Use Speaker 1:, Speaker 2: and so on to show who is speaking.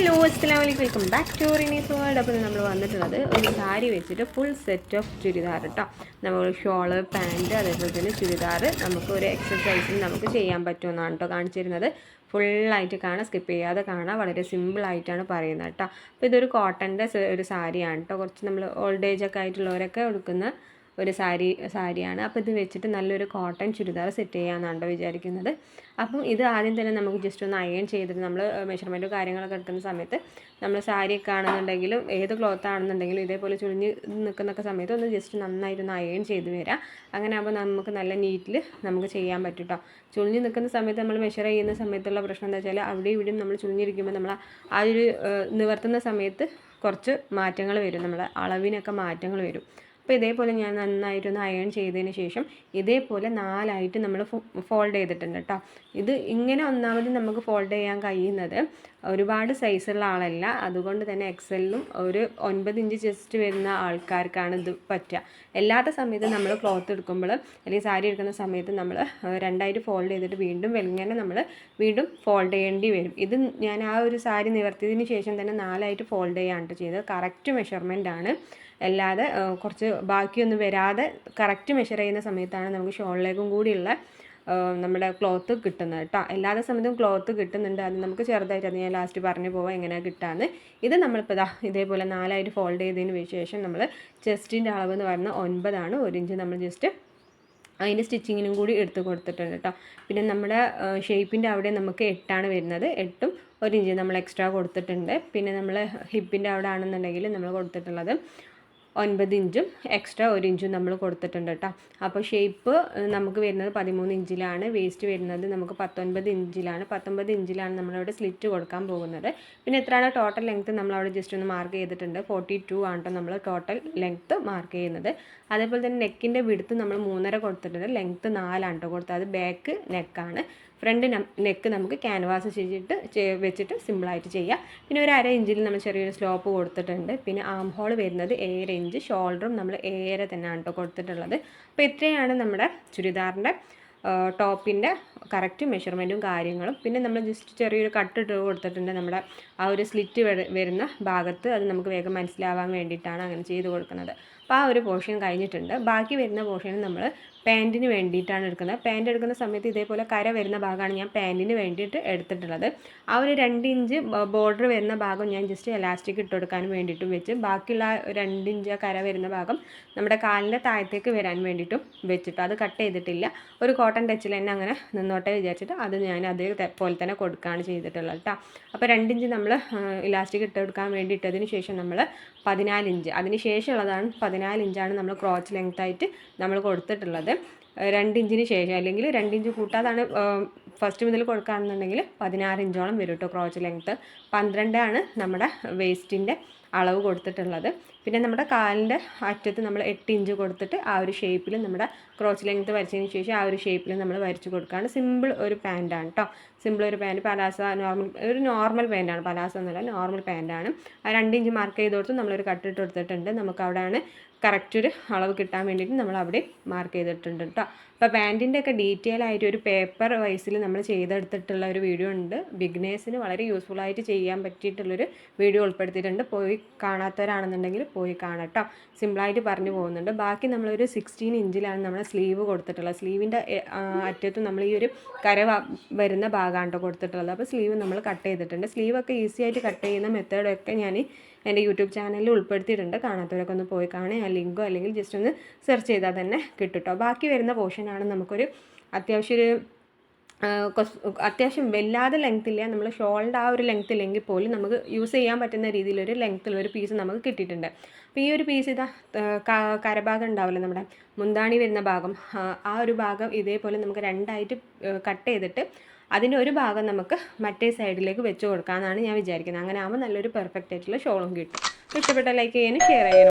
Speaker 1: Hello അസ്സാം വലൈക്കും welcome back to Rinee's world അപ്പോൾ നമ്മൾ വന്നിട്ടുള്ളത് ഒരു സാരി വെച്ചിട്ട് ഫുൾ സെറ്റ് ഓഫ് ചുരിദാർ കേട്ടോ നമ്മൾ ഷോൾ പാന്റ് അതേപോലെ തന്നെ ചുരിദാർ നമുക്ക് ഒരു എക്സസൈസിൽ നമുക്ക് ചെയ്യാൻ പറ്റുമെന്നാണ് കേട്ടോ കാണിച്ചിരുന്നത്. ഫുള്ളായിട്ട് കാണാം സ്കിപ്പ് ചെയ്യാതെ കാണാം. വളരെ സിമ്പിളായിട്ടാണ് പറയുന്നത് കേട്ടോ അപ്പോൾ ഇതൊരു കോട്ടന്റെ ഒരു സാരിയാണ് കേട്ടോ കുറച്ച് നമ്മൾ ഓൾഡ് ഏജ് ഒക്കെ ആയിട്ടുള്ളവരൊക്കെ എടുക്കുന്ന ഒരു സാരി സാരിയാണ്. അപ്പോൾ ഇത് വെച്ചിട്ട് നല്ലൊരു കോട്ടൺ ചുരിദാർ സെറ്റ് ചെയ്യാമെന്നാണ് വിചാരിക്കുന്നത്. അപ്പം ഇത് ആദ്യം തന്നെ നമുക്ക് ജസ്റ്റ് ഒന്ന് അയൺ ചെയ്തിട്ട് നമ്മൾ മെഷർമെന്റ് കാര്യങ്ങളൊക്കെ എടുക്കുന്ന സമയത്ത് നമ്മൾ സാരിയൊക്കെ ആണെന്നുണ്ടെങ്കിലും ഏത് ക്ലോത്ത് ആണെന്നുണ്ടെങ്കിലും ഇതേപോലെ ചുളിഞ്ഞ് നിൽക്കുന്നൊക്കെ സമയത്ത് ഒന്ന് ജസ്റ്റ് നന്നായിട്ടൊന്ന് അയൺ ചെയ്ത് വരാം. അങ്ങനെ ആകുമ്പോൾ നമുക്ക് നല്ല നീറ്റിൽ നമുക്ക് ചെയ്യാൻ പറ്റും കേട്ടോ ചുളിഞ്ഞ് നിൽക്കുന്ന സമയത്ത് നമ്മൾ മെഷർ ചെയ്യുന്ന സമയത്തുള്ള പ്രശ്നം എന്താ വെച്ചാൽ അവിടെ ഇവിടെയും നമ്മൾ ചുളിഞ്ഞിരിക്കുമ്പോൾ നമ്മൾ ആ ഒരു നിവർത്തുന്ന സമയത്ത് കുറച്ച് മാറ്റങ്ങൾ വരും. നമ്മളെ അളവിനൊക്കെ മാറ്റങ്ങൾ വരും. അപ്പോൾ ഇതേപോലെ ഞാൻ നന്നായിട്ടൊന്ന് അയൺ ചെയ്തതിന് ശേഷം ഇതേപോലെ നാലായിട്ട് നമ്മൾ ഫോൾഡ് ചെയ്തിട്ടുണ്ട് കേട്ടോ ഇത് ഇങ്ങനെ ഒന്നാമത് നമുക്ക് ഫോൾഡ് ചെയ്യാൻ കഴിയുന്നത് ഒരുപാട് സൈസുള്ള ആളല്ല. അതുകൊണ്ട് തന്നെ എക്സലിലും ഒരു ഒൻപത് ഇഞ്ച് ചെസ്റ്റ് വരുന്ന ആൾക്കാർക്കാണ് ഇത് പറ്റുക. എല്ലാത്ത സമയത്ത് നമ്മൾ ക്ലോത്ത് എടുക്കുമ്പോൾ അല്ലെങ്കിൽ സാരി എടുക്കുന്ന സമയത്ത് നമ്മൾ രണ്ടായിട്ട് ഫോൾഡ് ചെയ്തിട്ട് വീണ്ടും വെങ്ങനെ നമ്മൾ വീണ്ടും ഫോൾഡ് ചെയ്യേണ്ടി വരും. ഇത് ഞാൻ ആ ഒരു സാരി നിവർത്തിയതിന് ശേഷം തന്നെ നാലായിട്ട് ഫോൾഡ് ചെയ്യാണ്ട് ചെയ്തത്. കറക്റ്റ് മെഷർമെന്റ് ആണ്. അല്ലാതെ കുറച്ച് ബാക്കിയൊന്നും വരാതെ കറക്റ്റ് മെഷർ ചെയ്യുന്ന സമയത്താണ് നമുക്ക് ഷോളിലേക്കും കൂടിയുള്ള നമ്മുടെ ക്ലോത്ത് കിട്ടുന്നത് കേട്ടോ എല്ലാ സമയത്തും ക്ലോത്ത് കിട്ടുന്നുണ്ട്. അത് നമുക്ക് ചെറുതായിട്ട് അത് ഞാൻ ലാസ്റ്റ് പറഞ്ഞു പോവാം. എങ്ങനെയാണ് കിട്ടാമെന്ന് ഇത് നമ്മളിപ്പോൾ ഇതാ ഇതേപോലെ നാലായിട്ട് ഫോൾഡ് ചെയ്തതിന് ശേഷം നമ്മൾ ചെസ്റ്റിന്റെ അളവ് എന്ന് പറയുന്നത് ഒൻപതാണ്. ഒരു ഇഞ്ച് നമ്മൾ ജസ്റ്റ് അതിന്റെ സ്റ്റിച്ചിങ്ങിനും കൂടി എടുത്ത് കൊടുത്തിട്ടുണ്ട് കേട്ടോ പിന്നെ നമ്മുടെ ഷേപ്പിന്റെ അവിടെ നമുക്ക് എട്ടാണ് വരുന്നത്. എട്ടും ഒരു ഇഞ്ച് നമ്മൾ എക്സ്ട്രാ കൊടുത്തിട്ടുണ്ട്. പിന്നെ നമ്മൾ ഹിപ്പിന്റെ അവിടെ ആണെന്നുണ്ടെങ്കിൽ നമ്മൾ കൊടുത്തിട്ടുള്ളത് ഒൻപത് ഇഞ്ചും എക്സ്ട്രാ ഒരു ഇഞ്ചും നമ്മൾ കൊടുത്തിട്ടുണ്ട് കേട്ടോ അപ്പോൾ ഷേപ്പ് നമുക്ക് വരുന്നത് പതിമൂന്ന് ഇഞ്ചിലാണ് വേസ്റ്റ് വരുന്നത് നമുക്ക് പത്തൊൻപത് ഇഞ്ചിലാണ്. പത്തൊൻപത് ഇഞ്ചിലാണ് നമ്മളവിടെ സ്ലിറ്റ് കൊടുക്കാൻ പോകുന്നത്. പിന്നെ എത്രയാണ് ടോട്ടൽ ലെങ്ത്ത് നമ്മളവിടെ ജസ്റ്റ് ഒന്ന് മാർക്ക് ചെയ്തിട്ടുണ്ട്. ഫോർട്ടി ടു ആണ് നമ്മൾ ടോട്ടൽ ലെങ്ത്ത് മാർക്ക് ചെയ്യുന്നത്. അതേപോലെ തന്നെ നെക്കിന്റെ വിടുത്ത് നമ്മൾ മൂന്നര കൊടുത്തിട്ടുണ്ട്. ലെങ്ത്ത് നാലാണ് കേട്ടോ കൊടുത്തത്. അത് ബാക്ക് നെക്കാണ് ഫ്രണ്ട് നെക്ക് നമുക്ക് ക്യാൻവാസ് ചെയ്തിട്ട് വെച്ചിട്ട് സിമ്പിളായിട്ട് ചെയ്യാം. പിന്നെ ഒരു അര ഇഞ്ചിൽ നമ്മൾ ചെറിയൊരു സ്ലോപ്പ് കൊടുത്തിട്ടുണ്ട്. പിന്നെ ആം ഹോൾ വരുന്നത് ഏഴര ഇഞ്ച് ഷോൾഡറും നമ്മൾ ഏറെ തന്നെയാണ് കേട്ടോ കൊടുത്തിട്ടുള്ളത്. അപ്പോൾ ഇത്രയാണ് നമ്മുടെ ചുരിദാറിന്റെ ടോപ്പിന്റെ കറക്റ്റ് മെഷർമെന്റും കാര്യങ്ങളും. പിന്നെ നമ്മൾ ജസ്റ്റ് ചെറിയൊരു കട്ട് ഇട്ട് കൊടുത്തിട്ടുണ്ട് നമ്മുടെ ആ ഒരു സ്ലിറ്റ് വരുന്ന ഭാഗത്ത്. അത് നമുക്ക് വേഗം മനസ്സിലാവാൻ വേണ്ടിയിട്ടാണ് അങ്ങനെ ചെയ്ത് കൊടുക്കുന്നത്. അപ്പോൾ ആ ഒരു പോർഷൻ കഴിഞ്ഞിട്ടുണ്ട്. ബാക്കി വരുന്ന പോർഷൻ നമ്മൾ പാന്റിന് വേണ്ടിയിട്ടാണ് എടുക്കുന്നത്. പാന്റ് എടുക്കുന്ന സമയത്ത് ഇതേപോലെ കര വരുന്ന ഭാഗമാണ് ഞാൻ പാന്റിന് വേണ്ടിയിട്ട് എടുത്തിട്ടുള്ളത്. ആ ഒരു രണ്ട് ഇഞ്ച് ബോർഡർ വരുന്ന ഭാഗം ഞാൻ ജസ്റ്റ് എലാസ്റ്റിക് ഇട്ട് കൊടുക്കാൻ വേണ്ടിയിട്ടും വെച്ച് ബാക്കിയുള്ള രണ്ട് ഇഞ്ച് കര വരുന്ന ഭാഗം നമ്മുടെ കാലിന്റെ താഴത്തേക്ക് വരാൻ വേണ്ടിയിട്ടും വെച്ചിട്ട്. അത് കട്ട് ചെയ്തിട്ടില്ല. ഒരു കോട്ടൺ ടച്ചിൽ തന്നെ അങ്ങനെ നിന്നോട്ടെ വിചാരിച്ചിട്ട് അത് ഞാൻ അതേപോലെ തന്നെ കൊടുക്കുകയാണ് ചെയ്തിട്ടുള്ളത് കേട്ടോ അപ്പോൾ രണ്ട് ഇഞ്ച് നമ്മൾ ഇലാസ്റ്റിക് ഇട്ട് കൊടുക്കാൻ വേണ്ടി ഇട്ടതിന് ശേഷം നമ്മൾ പതിനാല് ഇഞ്ച്. അതിന് ശേഷമുള്ളതാണ് പതിനാല് ഇഞ്ചാണ് നമ്മൾ ക്രോച്ച് ലെങ്ത്തായിട്ട് നമ്മൾ കൊടുത്തിട്ടുള്ളത്. രണ്ട് ഇഞ്ചിന് ശേഷം അല്ലെങ്കിൽ രണ്ടിഞ്ച് കൂട്ടാതാണ് ഫസ്റ്റ് മുതൽ കൊടുക്കുകയാണെന്നുണ്ടെങ്കിൽ പതിനാറ് ഇഞ്ചോളം വരും കേട്ടോ ക്രോച്ച് ലെങ്ത്ത് പന്ത്രണ്ടാണ് നമ്മുടെ വേസ്റ്റിന്റെ അളവ് കൊടുത്തിട്ടുള്ളത്. പിന്നെ നമ്മുടെ കാലിന്റെ അറ്റത്ത് നമ്മൾ എട്ട് ഇഞ്ച് കൊടുത്തിട്ട് ആ ഒരു ഷേപ്പിൽ നമ്മുടെ ക്രോച്ച് ലെങ്ത് വരച്ചതിന് ശേഷം ആ ഒരു ഷേപ്പിൽ നമ്മൾ വരച്ച് കൊടുക്കുകയാണ്. സിമ്പിൾ ഒരു പാന്റാണ് കേട്ടോ സിമ്പിൾ ഒരു പാന്റ് പലാസ നോർമൽ ഒരു നോർമൽ പാന്റാണ് പലാസ എന്നല്ല നോർമൽ പാന്റാണ് ആ രണ്ട് ഇഞ്ച് മാർക്ക് ചെയ്ത് കൊടുത്ത് നമ്മളൊരു കട്ടിട്ട് കൊടുത്തിട്ടുണ്ട്. നമുക്ക് അവിടെയാണ് കറക്റ്റ് ഒരു അളവ് കിട്ടാൻ വേണ്ടിയിട്ട് നമ്മൾ അവിടെ മാർക്ക് ചെയ്തിട്ടുണ്ട് കേട്ടോ അപ്പോൾ പാന്റിന്റെ ഒക്കെ ഡീറ്റെയിൽ ആയിട്ട് ഒരു പേപ്പർ വൈസിൽ നമ്മൾ ചെയ്തെടുത്തിട്ടുള്ള ഒരു വീഡിയോ ഉണ്ട്. ബിഗ്നേഴ്സിന് വളരെ യൂസ്ഫുൾ ആയിട്ട് ചെയ്യാൻ പറ്റിയിട്ടുള്ളൊരു വീഡിയോ ഉൾപ്പെടുത്തിയിട്ടുണ്ട്. പോയി കാണാത്തവരാണെന്നുണ്ടെങ്കിൽ പോയി കാണട്ടോ സിമ്പിളായിട്ട് പറഞ്ഞു പോകുന്നുണ്ട്. ബാക്കി നമ്മളൊരു സിക്സ്റ്റീൻ ഇഞ്ചിലാണ് നമ്മൾ സ്ലീവ് കൊടുത്തിട്ടുള്ളത്. സ്ലീവിന്റെ അറ്റത്തും നമ്മൾ ഈ ഒരു കര വരുന്ന ഭാഗമാണ് കേട്ടോ കൊടുത്തിട്ടുള്ളത്. അപ്പോൾ സ്ലീവ് നമ്മൾ കട്ട് ചെയ്തിട്ടുണ്ട്. സ്ലീവൊക്കെ ഈസി ആയിട്ട് കട്ട് ചെയ്യുന്ന മെത്തേഡൊക്കെ ഞാൻ എന്റെ യൂട്യൂബ് ചാനലിൽ ഉൾപ്പെടുത്തിയിട്ടുണ്ട്. കാണാത്തവരൊക്കെ ഒന്ന് പോയി കാണുക. ആ ലിങ്കോ അല്ലെങ്കിൽ ജസ്റ്റ് ഒന്ന് സെർച്ച് ചെയ്താൽ തന്നെ കിട്ടും കേട്ടോ ബാക്കി വരുന്ന പോർഷനാണ് നമുക്കൊരു അത്യാവശ്യം ഒരു അത്യാവശ്യം വല്ലാതെ ലെങ്ത് ഇല്ല. നമ്മൾ ഷോൾഡ് ആ ഒരു ലെങ്ത് ഇല്ലെങ്കിൽ പോലും നമുക്ക് യൂസ് ചെയ്യാൻ പറ്റുന്ന രീതിയിലൊരു ലെങ്ത്തിലൊരു പീസ് നമുക്ക് കിട്ടിയിട്ടുണ്ട്. അപ്പോൾ ഈ ഒരു പീസ് ഇതാ കരഭാഗം ഉണ്ടാവില്ല നമ്മുടെ മുന്താണി വരുന്ന ഭാഗം ആ ഒരു ഭാഗം ഇതേപോലെ നമുക്ക് രണ്ടായിട്ട് കട്ട് ചെയ്തിട്ട് അതിന്റെ ഒരു ഭാഗം നമുക്ക് മറ്റേ സൈഡിലേക്ക് വെച്ച് കൊടുക്കാമെന്നാണ് ഞാൻ വിചാരിക്കുന്നത്. അങ്ങനെ ആകുമ്പോൾ നല്ലൊരു പെർഫെക്റ്റ് ആയിട്ടുള്ള ഷോളും കിട്ടും. ഇഷ്ടപ്പെട്ട ലൈക്ക് ചെയ്യാനും ഷെയർ ചെയ്യാനും